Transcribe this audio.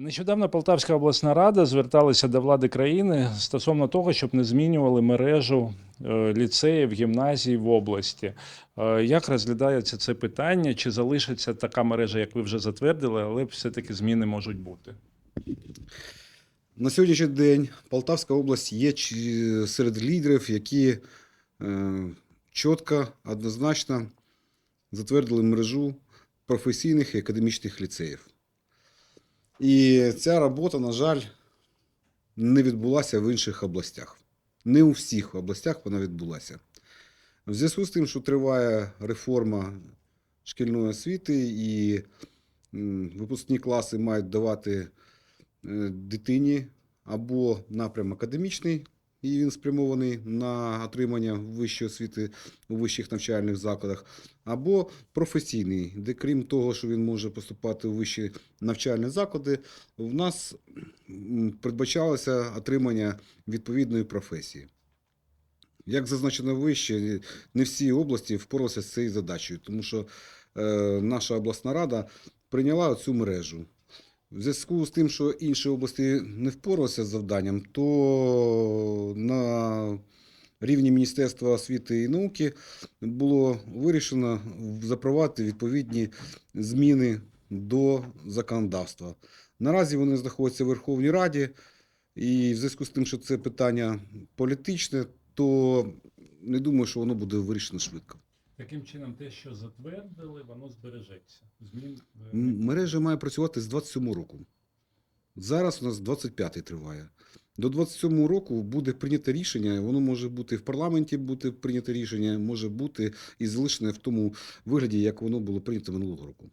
Нещодавно Полтавська обласна рада зверталася до влади країни стосовно того, щоб не змінювали мережу е, ліцеїв, гімназій в області. Е, Як розглядається це питання? Чи залишиться така мережа, як ви вже затвердили, але все-таки зміни можуть бути? На сьогоднішній день Полтавська область є серед лідерів, які е, чітко, однозначно затвердили мережу професійних і академічних ліцеїв. І ця робота, на жаль, не відбулася в інших областях. Не у всіх областях вона відбулася. В зв'язку з тим, що триває реформа шкільної освіти і випускні класи мають давати е, дитині або напрям академічний, і він спрямований на отримання вищої освіти у вищих навчальних закладах, або професійний, де крім того, що він може поступати у вищі навчальні заклади, в нас передбачалося отримання відповідної професії. Як зазначено вище, не всі області впоралися з цією задачею, тому що е, наша обласна рада прийняла цю мережу. В зв'язку з тим, що інші області не впоралися з завданням, то на рівні Міністерства освіти і науки було вирішено запровадити відповідні зміни до законодавства. Наразі вони знаходяться в Верховній Раді, і в зв'язку з тим, що це питання політичне, то не думаю, що воно буде вирішено швидко. Таким чином, те, що затвердили, воно збережеться. Змін е, Мережа має працювати з 27 року. Зараз у нас 25-й триває. До 27 року буде прийнято рішення, воно може бути в парламенті бути прийнято рішення, може бути і залишене в тому вигляді, як воно було прийнято минулого року.